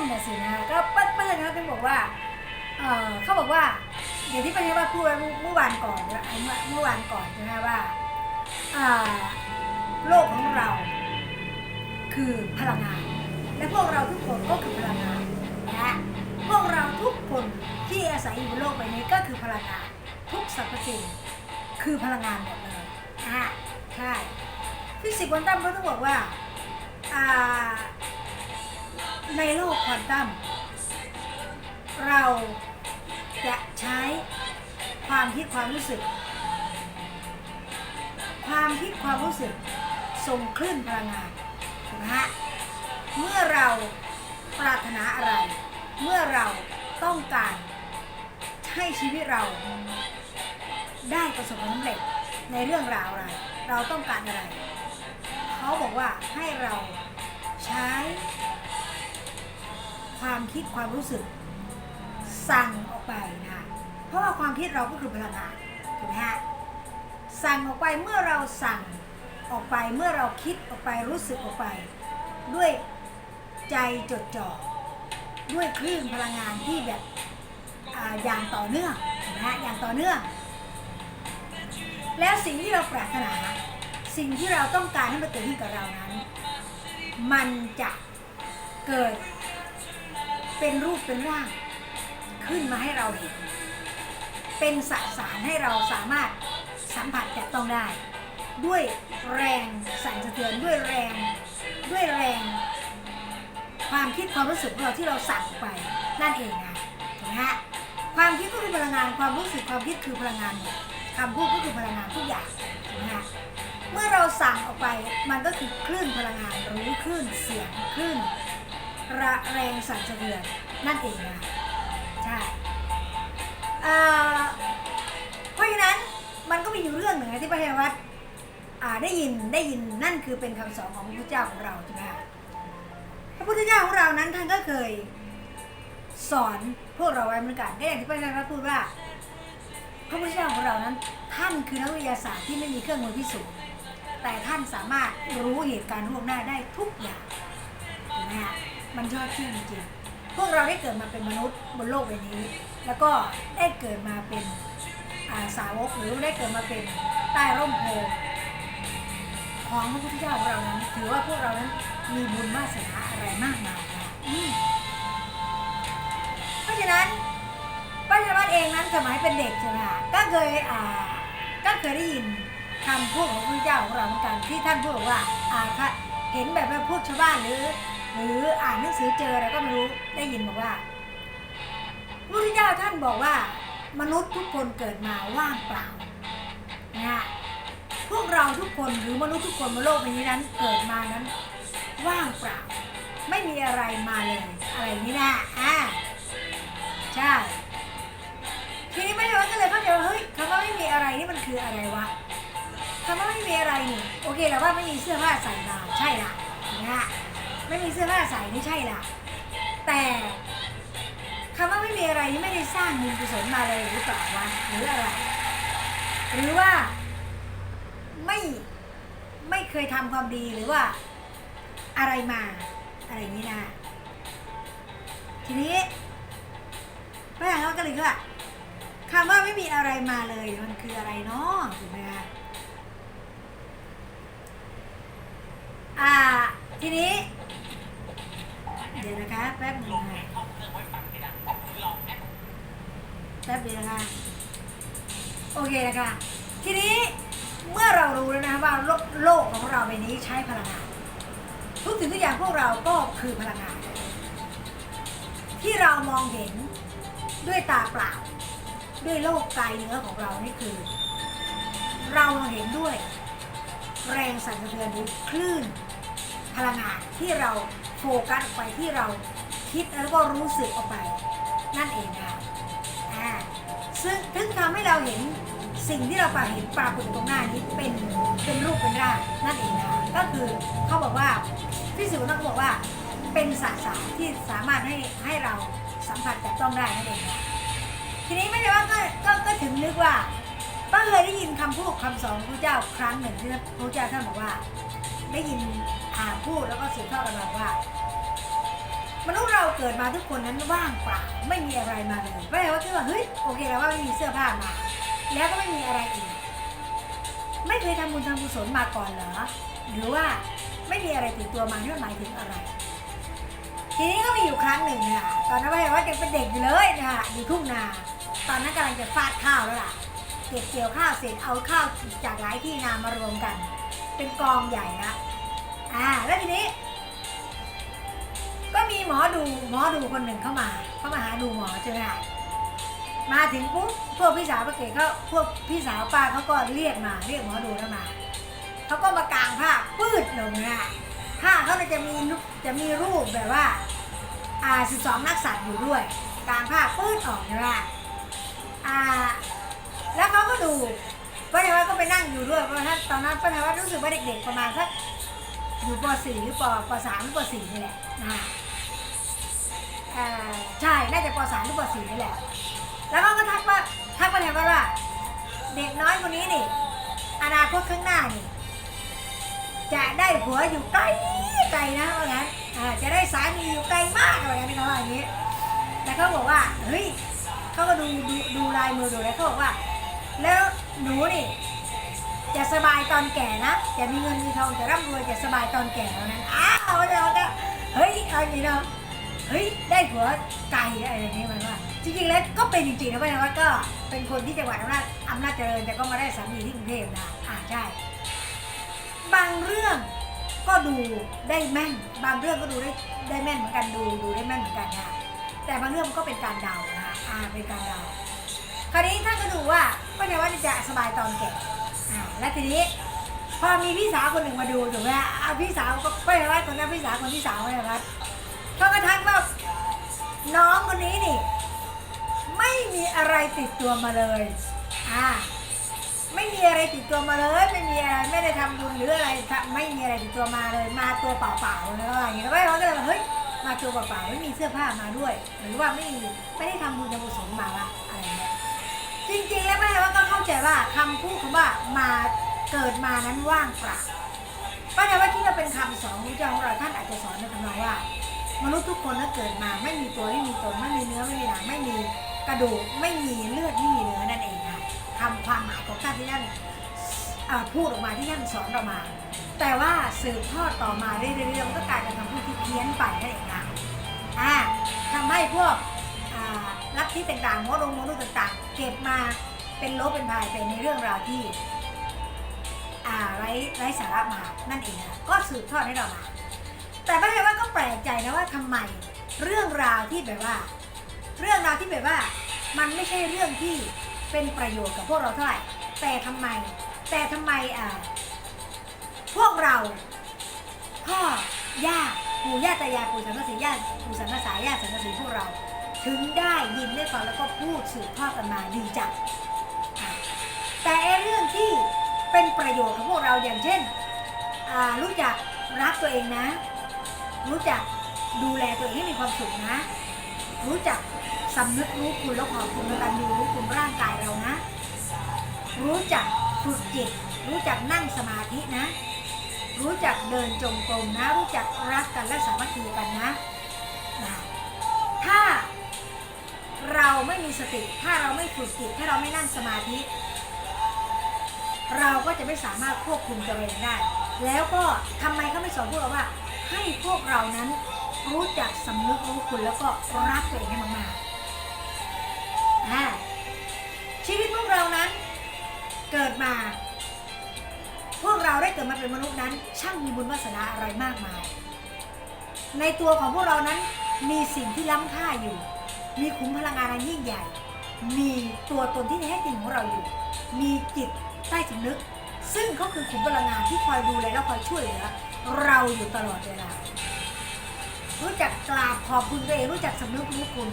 นน่ะสินะก็ป้าป้าจันเขาถึงบอกว่าเออเขาบอกว่าอย่างที่ป้าจันว่าพูดเมื่อวานก่อนนะเมื่อเมื่อวานก่อนใช่ไหมว่าอ่าโลกของเรา คือพลังงาน และพวกเราทุกคนก็คือพลังงานนะพวกเราทุกคนที่อาศัยอยู่บนโลกใบนี้ก็คือพลังงาน ทุกสรรพสิ่งคือพลังงานหมดเลยอะใช่ฟิสิกส์ควอนตัมเขาต้องบอกว่าอ่า ในโลกควอนตัมเราจะใช้ความคิดความรู้สึก ความคิดความรู้สึกส่งคลื่นพลังงานถูกไหมฮะเมื่อเราปรารถนาอะไร เมื่อเราต้องการให้ชีวิตเราได้ประสบความสำเร็จในเรื่องราวอะไร เราต้องการอะไร เขาบอกว่าให้เราใช้ ความคิดความรู้สึกสั่งออกไปนะเพราะว่าความคิดเราก็คือพลังงานถูกไหมฮะสั่งออกไปเมื่อเราสั่งออกไปเมื่อเราคิดออกไปรู้สึกออกไป ด้วยใจจดจ่อด้วยคลื่นพลังงานที่แบบออย่างต่อเนื่องถูกไหมฮะอย่างต่อเนื่อง แล้วสิ่งที่เราปรารถนา สิ่งที่เราต้องการให้มันเกิดขึ้นกับเรานั้น มันจะเกิด เป็นรูปเป็นร่าง ขึ้นมาให้เราเห็น เป็นสสารให้เราสามารถสัมผัสจับต้องได้ ด้วยแรงสั่นสะเทือนด้วยแรง ด้วยแรง ความคิดความรู้สึกของเราที่เราสั่งไปนั่นเองนะถูกไหมฮะความคิดก็คือพลังงานความรู้สึกความคิดคือพลังงานคำพูดก็คือพลังงานทุกอย่างถูกไหมฮะเมื่อเราสั่งออกไปมันก็คือคลื่นพลังงานหรือคลื่นเสียงคลื่น ระแรงสั่นสะเทือนนั่นเองนะใช่เพราะฉะนั้นมันก็มีอยู่เรื่องหนึ่งที่พระเทวัตได้ยินได้ยินนั่นคือเป็นคำสอนของพระพุทธเจ้าของเราใช่ไหมคะพระพุทธเจ้าของเรานั้นท่านก็เคยสอนพวกเราไว้เหมือนกันได้อย่างที่พระเทวัตพูดว่า พระพุทธเจ้าของเรานั้น ท่านคือนักวิทยาศาสตร์ที่ไม่มีเครื่องมือพิสูจน์แต่ท่านสามารถรู้เหตุการณ์ล่วงหน้าได้ทุกอย่างถูกไหมฮะ มันยอดเยี่ยมจริงๆพวกเราได้เกิดมาเป็นมนุษย์บนโลกใบนี้ แล้วก็ได้เกิดมาเป็นอาสาวกหรือได้เกิดมาเป็นใต้ร่มโพธิ์ของพระพุทธเจ้าของเรานั้นถือว่าพวกเรานั้นมีบุญวาสนาอะไรมากมายนะเพราะฉะนั้นป้าชวัฒน์เองนั้นสมัยเป็นเด็กใช่ไหมคะก็เคยอ่าก็เคยได้ยินคำพูดของพระพุทธเจ้าของเราเหมือนกันที่ท่านพูดว่าอาคะเห็นแบบว่าพูดชาวบ้านหรือ หรืออ่านหนังสือเจออะไรก็ไม่รู้ได้ยินบอกว่าพระพุทธเจ้าท่านบอกว่ามนุษย์ทุกคนเกิดมาว่างเปล่านะพวกเราทุกคนหรือมนุษย์ทุกคนบนโลกใบนี้นั้นเกิดมานั้น ว่างเปล่า ไม่มีอะไรมาเลยอะไรนี้นะอ่าใช่ทีนี้ไม่ใช่ว่าก็เลยเข้าใจว่าเฮ้ยคำว่าไม่มีอะไรนี่มันคืออะไรวะคำว่าไม่มีอะไรนี่โอเคแหละว่าไม่มีเสื้อผ้าใส่มาใช่ละนะ ไม่มีเสื้อผ้าใส่นี่ใช่ล่ะ แต่คำว่าไม่มีอะไรนี่ไม่ได้สร้างบุญกุศลมาเลยหรือเปล่าวะหรืออะไร หรือว่าไม่ไม่เคยทำความดีหรือว่าอะไรมาอะไรนี้นะ ทีนี้พระอย่างเราก็เลยว่าคำว่าไม่มีอะไรมาเลยมันคืออะไรเนาะถูกไหมคะอ่าทีนี้ เดี๋ยวนะคะ แป๊บหนึงค่ะแป๊บเดียวนะคะ โอเคนะคะ ทีนี้เมื่อเรารู้แล้วนะคะว่าโลกโลกของเราใบนี้ใช้พลังงาน ทุกสิ่งทุกอย่างพวกเราก็คือพลังงาน ที่เรามองเห็นด้วยตาเปล่า ด้วยโลกกายเนื้อของเรานี่คือ เรามองเห็นด้วย แรงสั่นสะเทือนหรือคลื่นพลังงานที่เรา โฟกัสออกไปที่เราคิดแล้วก็รู้สึกออกไป นั่นเองค่ะอ่าซึ่งถึงทำให้เราเห็นสิ่งที่เราปาเห็นปรากฏตรงหน้านี้เป็นเป็นรูปเป็นร่างนั่นเองค่ะก็คือเขาบอกว่าพี่สิวนักบอกว่าเป็นสสารที่สามารถให้ให้เราสัมผัสจับต้องได้นั่นเองค่ะทีนี้ไม่ใช่ว่าก็ก็ก็ถึงนึกว่าป้าเคยได้ยินคำพูดคำสอนพระเจ้าครั้งหนึ่งที่พระเจ้าท่านบอกว่า ได้ยิน อ่านพูดแล้วก็สืบทอดกันมาว่ามนุษย์เราเกิดมาทุกคนนั้นว่างเปล่าไม่มีอะไรมาเลยไม่ใช่ว่าคิดว่าเฮ้ยโอเคแล้วว่าไม่มีเสื้อผ้ามา แล้วก็ไม่มีอะไรอีก ไม่เคยทำบุญทำกุศลมาก่อนเหรอหรือว่าไม่มีอะไรติดตัวมาที่มันหมายถึงอะไร ทีนี้ก็มีอยู่ครั้งหนึ่งค่ะตอนนั้นว่าว่ายังเป็นเด็กอยู่เลยนะคะอยู่ทุ่งนา ตอนนั้นกำลังจะฟาดข้าวแล้วล่ะเก็บเกี่ยวข้าวเสร็จเอาข้าวจากหลายที่นามารวมกัน เป็นกองใหญ่ละ อ่า แล้วทีนี้ ก็มีหมอดูหมอดูคนหนึ่งเข้ามา เข้ามาหาดูหมอใช่ไหมมาถึงปุ๊บพวกพี่สาวป้าเก๋เขาพวกพี่สาวป้าเขาก็เรียกมาเรียกหมอดูเข้ามาเขาก็มากางผ้าปืดลงนะผ้าเขาจะมีจะมีรูปแบบว่า อ่าสิบสองนักสัตว์อยู่ด้วยกางผ้าปืดออกใช่ไหมอ่า แล้วเขาก็ดูป้าเทวัฒก็ไปนั่งอยู่ด้วยเพราะว่าตอนนั้นป้าเทวัฒน์รู้สึกว่าเด็กๆประมาณสัก อยู่ป .4 หรือปป .3 หรือป .4 นี่แหละนะใช่ น่าจะป .3 หรือป .4 นี่แหละ แล้วเขาก็ทักว่าทักป้าเทนว่า เด็กน้อยคนนี้นี่ อนาคตข้างหน้านี่ จะได้ผัวอยู่ไกลไกลนะว่างั้นจะได้สามีอยู่ไกลมากว่างั้นเขาว่าอย่างนี้ แต่เขาบอกว่า เฮ้ยเขาก็ดูดูดูลายมือดูแล้วเขาบอกว่า แล้วหนูนี่ จะสบายตอนแก่นะจะมีเงินมีทองจะร่ำรวยจะสบายตอนแก่แล้วนั้นอ้าวเราจะเฮ้ยเอาอย่างนี้เนาะเฮ้ยได้ผัวไก่อะไรอย่างนี้มันว่า จริงๆแล้วก็เป็นจริงๆนะพี่นะว่าก็เป็นคนที่จังหวัดอำนาจอำนาจเจริญแต่ก็มาได้สามีที่กรุงเทพนะอ่าใช่บางเรื่องก็ดูได้แม่น บางเรื่องก็ดูได้ได้แม่นเหมือนกันดูดูได้แม่นเหมือนกันนะแต่บางเรื่องมันก็เป็นการเดานะคะอ่าเป็นการเดาคราวนี้ท่านก็ดูว่าป้าเนวัดจะสบายตอนแก่ อ่าและทีนี้พอมีพี่สาวคนหนึ่งมาดูถูกไหมเอาพี่สาวก็ป้าเนวัดคนนั้นพี่สาวคนที่สาวป้าเนวัดเขาก็ทักว่าน้องคนนี้นี่ ไม่มีอะไรติดตัวมาเลยอ่าไม่มีอะไรติดตัวมาเลย ไม่มีอะไรไม่ได้ทำบุญหรืออะไรไม่มีอะไรติดตัวมาเลย มาตัวเปล่าๆเลยว่าอย่างนี้แล้วป้าเนวัดก็เลยบอกเฮ้ยมาตัวเปล่าๆไม่มีเสื้อผ้ามาด้วย หรือว่าไม่ไม่ได้ทำบุญทำกุศลมาละ จริงๆแล้วแม่ว่าก็เข้าใจว่าคำพูดคำว่ามาเกิดมานั้นว่างเปล่าป้าแต่ว่าที่เราเป็นคำสอนของพระเจ้าของเราท่านอาจจะสอนในทำนองว่า มนุษย์ทุกคนถ้าเกิดมาไม่มีตัวไม่มีตนไม่มีเนื้อไม่มีหนังไม่มีกระดูกไม่มีเลือดไม่มีเนื้อนั่นเองค่ะคำความหมายของท่านที่ท่านพูดออกมาที่ท่านสอนเรามา แต่ว่าสืบทอดต่อมาเรื่อยๆมันก็กลายเป็นคำพูดที่เพี้ยนไปนั่นเองค่ะอ่าทำให้พวกลัทธิต่างๆมดงมนุษย์ต่างๆ เก็บมาเป็นโลเป็นพายเป็นในเรื่องราวที่อ่าไร้ไร้สาระมานั่นเองนะก็สืบทอดให้เรามาแต่ป้าเทว่าก็แปลกใจนะว่าทำไมเรื่องราวที่แบบว่า เรื่องราวที่แบบว่า มันไม่ใช่เรื่องที่เป็นประโยชน์กับพวกเราเท่าไหร่ แต่ทำไม แต่ทำไมอ่าพวกเราพ่อย่าปู่ย่าตายายปู่สังกสีย่าปู่สังกษาย่าสังกสีพวกเรา ถึงได้ยินได้ฟังแล้วก็พูดสืบทอดกันมาดีจังแต่เรื่องที่เป็นประโยชน์กับพวกเราอย่างเช่น รู้จักรักตัวเองนะ รู้จักดูแลตัวเองให้มีความสุขนะ รู้จักสำนึกรู้คุณแล้วขอบคุณกตัญญูรู้คุณร่างกายเรานะ รู้จักฝึกจิต รู้จักนั่งสมาธินะ รู้จักเดินจงกรมนะ รู้จักรักกันและสามัคคีกันนะนะถ้า เราไม่มีสติ ถ้าเราไม่ฝึกจิตถ้าเราไม่นั่งสมาธิ เราก็จะไม่สามารถควบคุมตัวเองได้ แล้วก็ทำไมเขาไม่สอนพวกเราว่า ให้พวกเรานั้นรู้จักสำนึกรู้คุณแล้วก็รักตัวเองให้มากๆชีวิตพวกเรานั้น เกิดมา พวกเราได้เกิดมาเป็นมนุษย์นั้น ช่างมีบุญวาสนาอะไรมากมาย ในตัวของพวกเรานั้นมีสิ่งที่ล้ำค่าอยู่ มีขุมพลังงานอันยิ่งใหญ่ มีตัวตนที่แท้จริงของเราอยู่ มีจิตใต้สำนึก ซึ่งเขาคือขุมพลังงานที่คอยดูแลและคอยช่วยเหลือเราอยู่ตลอดเวลา รู้จักกราบขอบคุณตัวเองรู้จักสำนึกรู้คุณ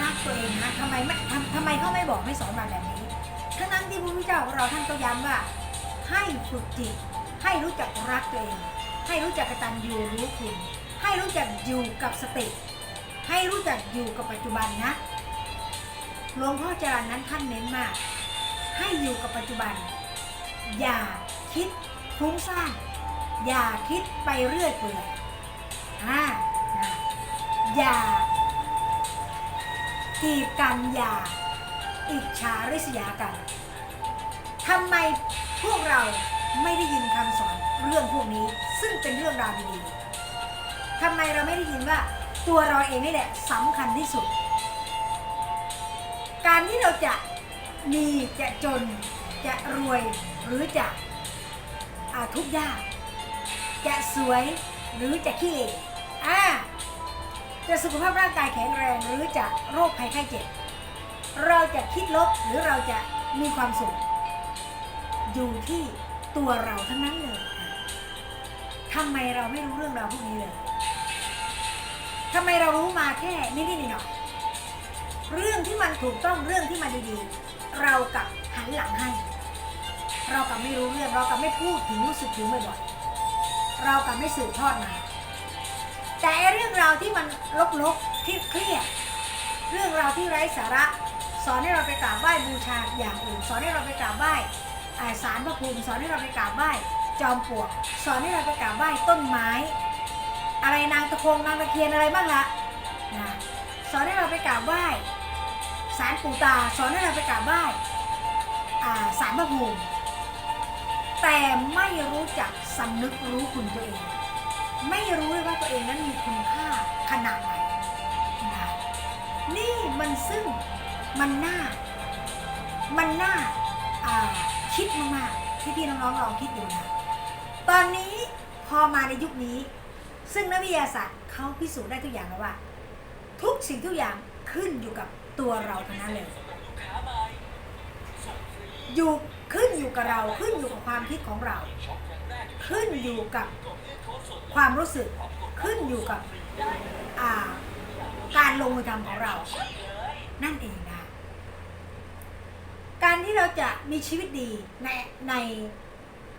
รักตัวเองนะทำไมไม่ทำทำไมเขาไม่บอกไม่สอนมาแบบนี้ทั้งนั้นที่พระพุทธเจ้าของเราท่านก็ย้ำว่า ให้ฝึกจิต ให้รู้จักรักตัวเอง ให้รู้จักกตัญญูรู้คุณ ให้รู้จักอยู่กับสติ ให้รู้จักอยู่กับปัจจุบันนะหลวงพ่อจรันนั้นท่านเน้นมาก ให้อยู่กับปัจจุบัน อย่าคิดฟุ้งซ่านอย่าคิดไปเรื่อยเปื่อยอ่าอย่ากีกันอย่าอิจฉาริษยากันทำไมพวกเราไม่ได้ยินคำสอนเรื่องพวกนี้ ซึ่งเป็นเรื่องราวดีๆทำไมเราไม่ได้ยินว่า ตัวเราเองนี่แหละสำคัญที่สุด การที่เราจะมีจะจนจะรวยหรือจะอาทุกข์ยาก จะสวยหรือจะขี้เหร่อ่าจะสุขภาพร่างกายแข็งแรงหรือจะโรคภัยไข้เจ็บ เราจะคิดลบหรือเราจะมีความสุข อยู่ที่ตัวเราทั้งนั้นเลยทำไมเราไม่รู้เรื่องราวพวกนี้เลย ทำไมเรารู้มาแค่นิดๆหน่อยเรื่องที่มันถูกต้องเรื่องที่มันดีๆ เรากับหันหลังให้ เรากับไม่รู้เรื่องเรากับไม่พูดถึงรู้สึกถึงบ่อยๆเรากับไม่สืบทอดมาแต่ไอเรื่องราวที่มันลบๆที่เครียดเรื่องราวที่ไร้สาระ สอนให้เราไปกราบไหว้บูชาอย่างอื่น สอนให้เราไปกราบไหว้สารพระภูมิสอนให้เราไปกราบไหว้จอมปลวก สอนให้เราไปกราบไหว้ต้นไม้ อะไรนางตะคงนางตะเคียนอะไรบ้างละนะสอนให้เราไปกราบไหว้สารปู่ตาสอนให้เราไปกราบไหว้อาสารพระภูมิแต่ไม่รู้จักสำนึกรู้คุณตัวเอง ไม่รู้เลยว่าตัวเองนั้นมีคุณค่าขนาดไหนนะนี่มันซึ่งมันน่า มันน่าอาคิดมากๆที่พี่ๆน้องๆลองคิดดูนะตอนนี้พอมาในยุคนี้ ซึ่งนักวิทยาศาสตร์เขาพิสูจน์ได้ทุกอย่างแล้วว่า ทุกสิ่งทุกอย่างขึ้นอยู่กับตัวเราทั้งนั้นเลยอยู่ขึ้นอยู่กับเราขึ้นอยู่กับความคิดของเรา ขึ้นอยู่กับความรู้สึกขึ้นอยู่กับการลงมือทำของเรา นั่นเองนะการที่เราจะมีชีวิตดีในใน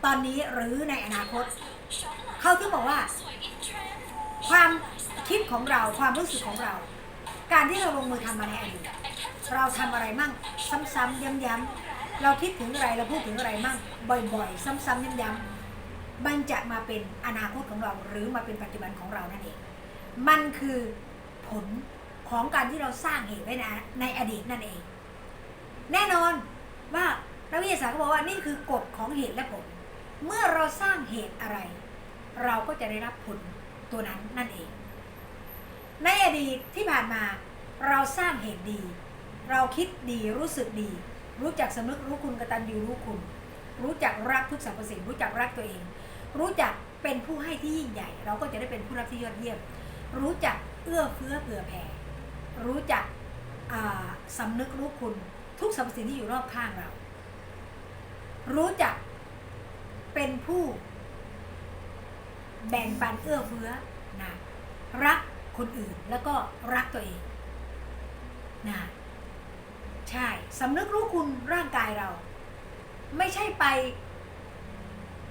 ตอนนี้หรือในอนาคต เขาถึงบอกว่า ความคิดของเราความรู้สึกของเรา การที่เราลงมือทำมาในอดีตเราทำอะไรมั่ง ซ้ำๆย้ำๆเราคิดถึงอะไรเราพูดถึงอะไรมั่ง บ่อยๆ ซ้ำๆย้ำๆมันจะมาเป็นอนาคตของเรา หรือมาเป็นปัจจุบันของเรานั่นเองมันคือผลของการที่เราสร้างเหตุไว้ในในอดีตนั่นเอง แน่นอนว่านักวิทยาศาสตร์ก็บอกว่านี่คือกฎของเหตุและผล เมื่อเราสร้างเหตุอะไร เราก็จะได้รับผล ตัวนั้นนั่นเอง ในอดีตที่ผ่านมาเราสร้างเหตุดี เราคิดดีรู้สึกดี รู้จักสำนึกรู้คุณกตัญญูรู้คุณ รู้จักรักทุกสรรพสิ่งรู้จักรักตัวเอง รู้จักเป็นผู้ให้ที่ยิ่งใหญ่ เราก็จะได้เป็นผู้รับที่ยอดเยี่ยม รู้จักเอื้อเฟื้อเผื่อแผ่ รู้จักสำนึกรู้คุณ ทุกสรรพสิ่งที่อยู่รอบข้างเรา รู้จักเป็นผู้ แบ่งปันเอื้อเฟื้อนะรักคนอื่นแล้วก็รักตัวเองนะใช่สำนึกรู้คุณร่างกายเรา ไม่ใช่ไป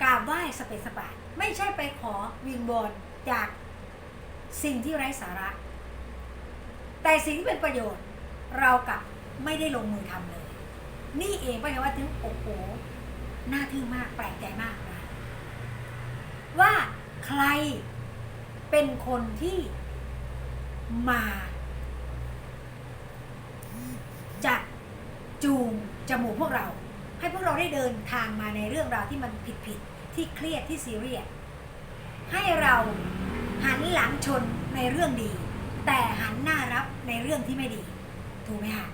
กราบไหว้สเปซสปาไม่ใช่ไปขอวิงบอลจากสิ่งที่ไร้สาระ แต่สิ่งที่เป็นประโยชน์ เรากลับไม่ได้ลงมือทำเลย นี่เองก็จะว่าถึงโอ้โหน่าทึ่งมากแปลกใจมากนะว่า ใครเป็นคนที่มาจัดจูงจมูกพวกเรา ให้พวกเราได้เดินทางมาในเรื่องราวที่มันผิดผิดๆที่เครียดที่ซีเรียสให้เราหันหลังชนในเรื่องดี แต่หันหน้ารับในเรื่องที่ไม่ดี ถูกไหมคะ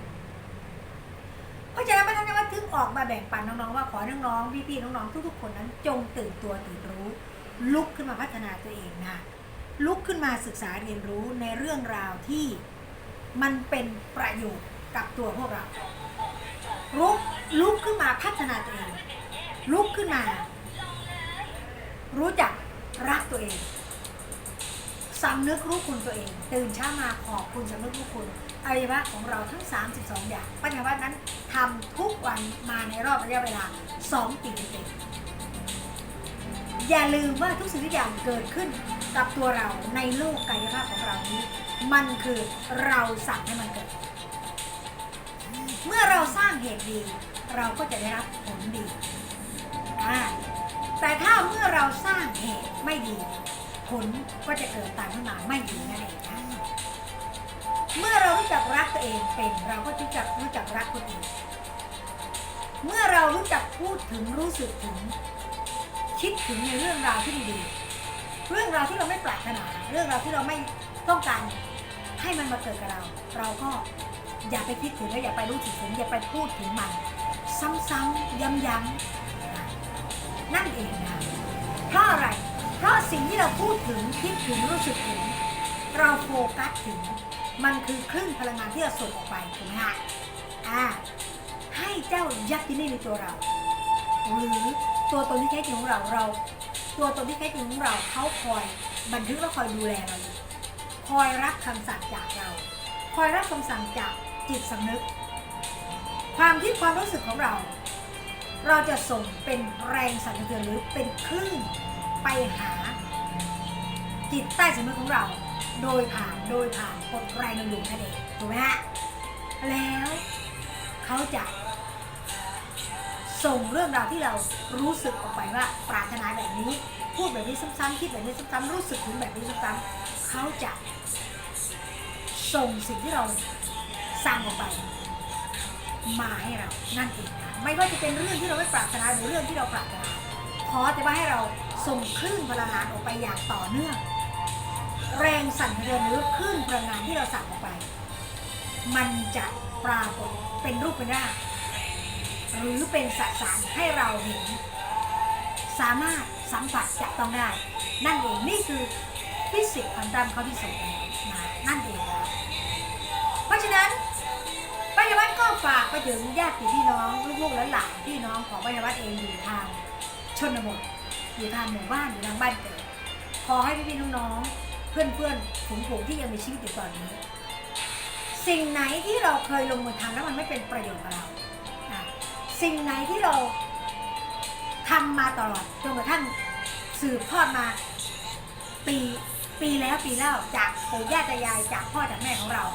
เพราะฉะนั้นพระท่านว่าถึงออกมาแบ่งปันน้องๆว่าขอน้องๆพี่ๆน้องๆทุกๆคนนั้น จงตื่นตัวตื่นรู้ ลุกขึ้นมาพัฒนาตัวเองนะลุกขึ้นมาศึกษาเรียนรู้ในเรื่องราวที่มันเป็นประโยชน์กับตัวพวกเรา ลุกลุกขึ้นมาพัฒนาตัวเอง ลุกขึ้นมา รู้จักรักตัวเองสำนึกรู้คุณตัวเอง ตื่นเช้ามาขอบคุณสำนึกรู้คุณอวัยวะของเราทั้ง 32 อย่างปัญญาวัฒนั้นทำทุกวันมาในรอบระยะเวลา 2 ปีเต็มๆ อย่าลืมว่าทุกสิ่งทุกอย่างเกิดขึ้นกับตัวเราในโลกกายภาพของเรานี้ มันคือเราสั่งให้มันเกิด เมื่อเราสร้างเหตุดี เราก็จะได้รับผลดีอ่แต่ถ้าเมื่อเราสร้างเหตุไม่ดี ผลก็จะเกิดตามขึ้นมาไม่ดีนั่นเองค่ะเมื่อเรารู้รู้จักรักตัวเองเป็นเราก็รู้จักรู้จักรักคนอื่น เมื่อเรารู้จักพูดถึงรู้สึกถึง คิดถึงในเรื่องราวที่ดีๆเรื่องราวที่เราไม่ปรารถนา เรื่องราวที่เราไม่ต้องการให้มันมาเกิดกับเรา เราก็อย่าไปคิดถึงและอย่าไปรู้สึกถึงอย่าไปพูดถึงมัน ซ้ำๆย้ำๆนั่นเองนะเพราะอะไร เพราะสิ่งที่เราพูดถึงคิดถึงรู้สึกถึง เราโฟกัสถึง มันคือคลื่นพลังงานที่เราส่งออกไปถูกไหมฮะอ่าให้เจ้ายักษ์ที่นี่ในตัวเรา หรือ ตัวตนที่แท้จริงของเราเรา ตัวตนที่แท้จริงของเราเขาคอยบันทึกและคอยดูแลเราอยู่คอยรับคำสั่งจากเรา คอยรับคำสั่งจากจิตสำนึก ความคิดความรู้สึกของเรา เราจะส่งเป็นแรงสั่นสะเทือนหรือเป็นคลื่นไปหา จิตใต้สำนึกของเรา โดยผ่านโดยผ่านกฎแรงดึงดูดนั่นเองถูกไหมฮะแล้วเขาจะ ส่งเรื่องราวที่เรารู้สึกออกไปว่าปรารถนาแบบนี้ พูดแบบนี้ซ้ำๆคิดแบบนี้ซ้ำๆรู้สึกถึงแบบนี้ซ้ำๆเขาจะส่งสิ่งที่เราสั่งออกไป มาให้เรานั่นเองนะไม่ว่าจะเป็นเรื่องที่เราไม่ปรารถนาหรือเรื่องที่เราปรารถนาขอแต่ว่าให้เราส่งคลื่นพลังงานออกไปอย่างต่อเนื่อง แรงสั่นสะเทือนหรือคลื่นพลังงานที่เราสั่งออกไป มันจะปรากฏเป็นรูปเป็นร่าง หรือเป็นสสารให้เราเห็น สามารถสัมผัสจับต้องได้ นั่นเองนี่คือฟิสิกส์ควอนตัมเขาพิสูจน์แล้วนะนั่นเองเพราะฉะนั้นปัญญวัฒน์ก็ฝากไปถึงญาติพี่น้องลูกๆและหลานพี่น้องของปัญญวัฒน์เองอยู่ทางชนบทอยู่ทางหมู่บ้านอยู่ทางบ้านเกิดขอให้พี่ๆน้องๆเพื่อนๆฝูงๆที่ยังมีชีวิตอยู่ตอนนี้ สิ่งไหนที่เราเคยลงมือทำแล้วมันไม่เป็นประโยชน์กับเรา สิ่งไหนที่เราทำมาตลอดจนกระทั่งสืบทอดมา ปีปีแล้วปีแล้วจากปู่ย่าตายายจากพ่อจากแม่ของเรา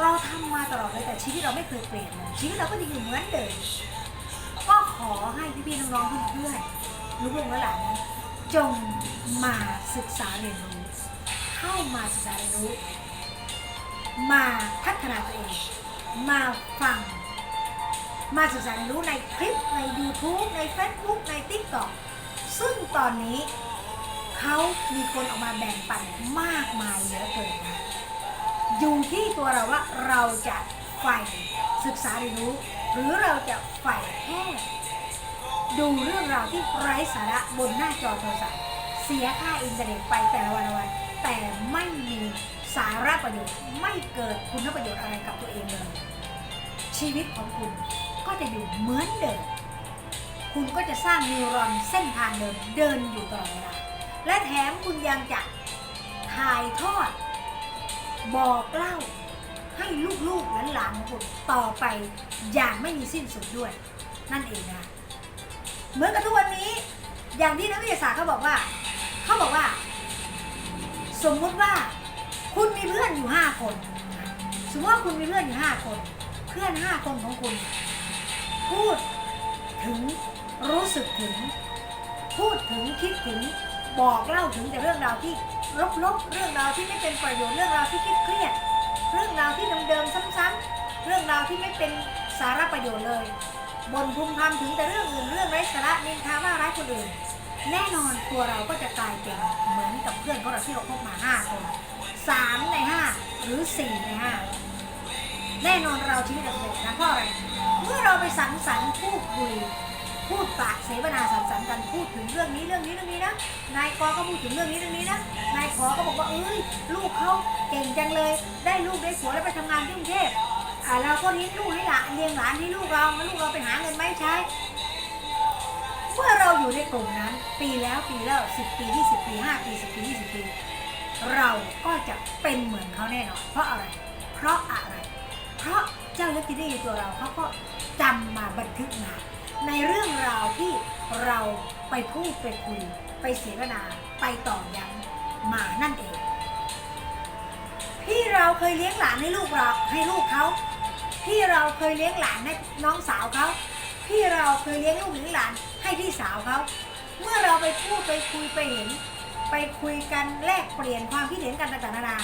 เราทำมาตลอดเลยแต่ชีวิตเราไม่เคยเปลี่ยนเลยชีวิตเราก็ยังอยู่เหมือนเดิมก็ขอให้พี่ๆน้องๆเพื่อนๆลูกๆและหลานจงมาศึกษาเรียนรู้ เข้ามาศึกษาเรียนรู้ มาพัฒนาตัวเอง มาฟัง มาศึกษาเรียนรู้ในคลิปใน YouTube ใน Facebook ใน TikTok ซึ่งตอนนี้เขามีคนออกมาแบ่งปันมากมายเหลือเกินนะอยู่ที่ตัวเราว่าเราจะใฝ่ศึกษาเรียนรู้ หรือเราจะใฝ่แค่ดูเรื่องราวที่ไร้สาระบนหน้าจอโทรศัพท์เสียค่าอินเทอร์เน็ตไปแต่ละวันละวันแต่ไม่มีสาระประโยชน์ไม่เกิดคุณประโยชน์อะไรกับตัวเองเลย ชีวิตของคุณก็จะอยู่เหมือนเดิม คุณก็จะสร้างนิวรอนเส้นทางเดิมเดินอยู่ตลอดเวลาและแถมคุณยังจะถ่ายทอด บอกเล่า ให้ลูกๆหลานๆของคุณต่อไปอย่างไม่มีสิ้นสุดด้วย นั่นเองนะเหมือนกับทุกวันนี้อย่างที่นักวิทยาศาสตร์เขาบอกว่าเขาบอกว่า สมมุติว่า คุณมีเพื่อนอยู่ห้าคน สมมติว่าคุณมีเพื่อนอยู่ห้าคน เพื่อนห้าคนของคุณ พูดถึงรู้สึกถึง พูดถึงคิดถึงบอกเล่าถึงแต่เรื่องราวที่ลบๆเรื่องราวที่ไม่เป็นประโยชน์เรื่องราวที่คิดเครียด เรื่องราวที่เดิมๆซ้ำๆเรื่องราวที่ไม่เป็นสาระประโยชน์เลยบนภูมิพำถึงแต่เรื่องอื่นเรื่องไร้สาระนินทาว่าร้ายคนอื่น แน่นอนตัวเราก็จะกลายเป็นเหมือนกับเพื่อนของเราที่เราพบมาห้าคนสามในห้าหรือสี่ในห้า แน่นอนเราชีวิตเราเป็นนะเพราะอะไร เมื่อเราไปสังสรรค์พูดคุยพูดปากเสวนาสังสรรค์กันพูดถึงเรื่องนี้เรื่องนี้เรื่องนี้นะ นายกอก็พูดถึงเรื่องนี้เรื่องนี้นะ นายขอก็บอกว่าเอ้ยลูกเขาเก่งจังเลย ได้ลูกได้ผัวแล้วไปทำงานที่กรุงเทพอ่าเราก็เลี้ยงลูกให้หลานเลี้ยงหลานให้ลูกเราแล้วลูกเราไปหาเงินไหมาให้ใช้ เมื่อเราอยู่ในกลุ่มนั้น ปีแล้วปีแล้วสิบปียี่สิบปีห้าปีสิบปียี่สิบปี เราก็จะเป็นเหมือนเขาแน่นอนเพราะอะไร เพราะอะไร เพราะเจ้ายักษ์ที่อยู่ตัวเราเขาก็จำมาบันทึกมา ในเรื่องราวที่เราไปพูดไปคุย ไปเสวนาไปต่อย้ำมานั่นเองพี่เราเคยเลี้ยงหลานให้ลูกเราให้ลูกเขาพี่เราเคยเลี้ยงหลานให้น้องสาวเขาพี่เราเคยเลี้ยงลูกเลี้ยงหลานให้พี่สาวเขาเมื่อเราไปพูดไปคุยไปเห็น ไปคุยกันแลกเปลี่ยนความคิดเห็นกันต่างๆนานา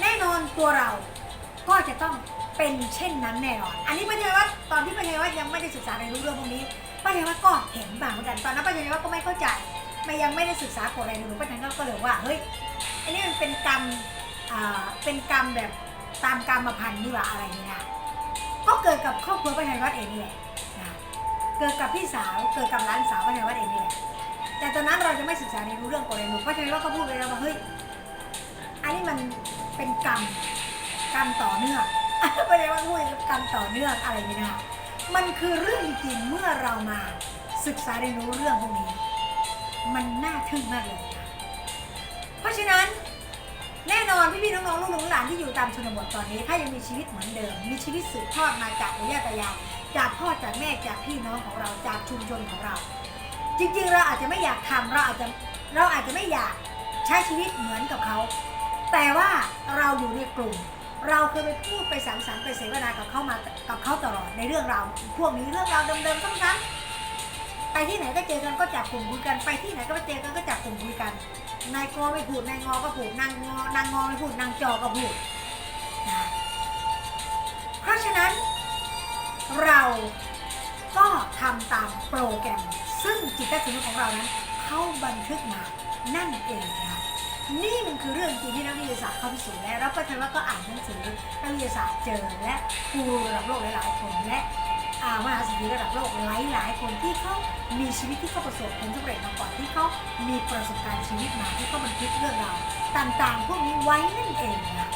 แน่นอนตัวเราก็จะต้อง เป็นเช่นนั้นแน่นอน อันนี้ป้าชัยวัฒน์ตอนที่ป้าชัยวัฒน์ยังไม่ได้ศึกษาในรู้เรื่องพวกนี้ป้าชัยวัฒน์ก็เห็นบางเหมือนกันตอนนั้นป้าชัยวัฒน์ก็ไม่เข้าใจไม่ยังไม่ได้ศึกษากฎอะไรเลยป้าชัยวัฒน์ก็เลยว่าเฮ้ยอันนี้มันเป็นกรรมเป็นกรรมแบบตามกรรมพันธุ์นี่หว่าอะไรนี่นะก็เกิดกับครอบครัวป้าชัยวัฒน์เองนี่แหละเกิดกับพี่สาวเกิดกับหลานสาวป้าชัยวัฒน์เองนี่แหละแต่ตอนนั้นเราจะไม่ศึกษาในรู้เรื่องกฎอะไรเลยป้าชัยวัฒน์ก็พูดไปแล้วว่าเฮ้ยอันนี้มันเป็นกรรมกรรมต่อเนื่อง ไม่ได้ว่าพูดกรรต่อเนื่องอะไรนี่นะคะมันคือเรื่องจริงเมื่อเรามาศึกษาเรียนรู้เรื่องพวกนี้ มันน่าทึ่งมากเลยนะเพราะฉะนั้นแน่นอนพี่ๆน้องๆลูกหลานที่อยู่ตามชนบทตอนนี้ ถ้ายังมีชีวิตเหมือนเดิม มีชีวิตสืบทอดมาจากปู่ย่าตายายจากพ่อจากแม่จากพี่น้องของเราจากชุมชนของเรา จริงๆ เราอาจจะไม่อยากทำเราอาจจะเราอาจจะไม่อยากใช้ชีวิตเหมือนกับเขา แต่ว่าเราอยู่ในกลุ่ม เราเคยไปพูดไปสังสรรค์ไปเสวนากับเขามากับเขาตลอดในเรื่องราวพวกนี้เรื่องราวเดิมๆซ้ำๆไปที่ไหนก็เจอกันก็จับกลุ่มคุยกันไปที่ไหนก็ไปเจอกันก็จับกลุ่มคุยกันนายกอไม่พูดนายงอก็พูดนางงอนางงอไม่พูดนางจอก็พูดนะเพราะฉะนั้น เราก็ทำตามโปรแกรม ซึ่งจิตใต้สำนึกของเรานั้นเขาบันทึกมานั่นเองนะ นี่มันคือเรื่องจริงที่นักวิทยาศาสตร์เขาพิสูจน์แล้วแล้วก็ฉันว่าก็อ่านหนังสือนักวิทยาศาสตร์เจอและครูระดับโลกหลายๆคนและอามหาเศรษฐีระดับโลกหลายๆคนที่เขามีชีวิตที่เขาประสบผลสำเร็จมาก่อนที่เขามีประสบการณ์ชีวิตมาที่เขาบันทึกเรื่องราวต่างๆ พวกนี้ไว้นั่นเองนะ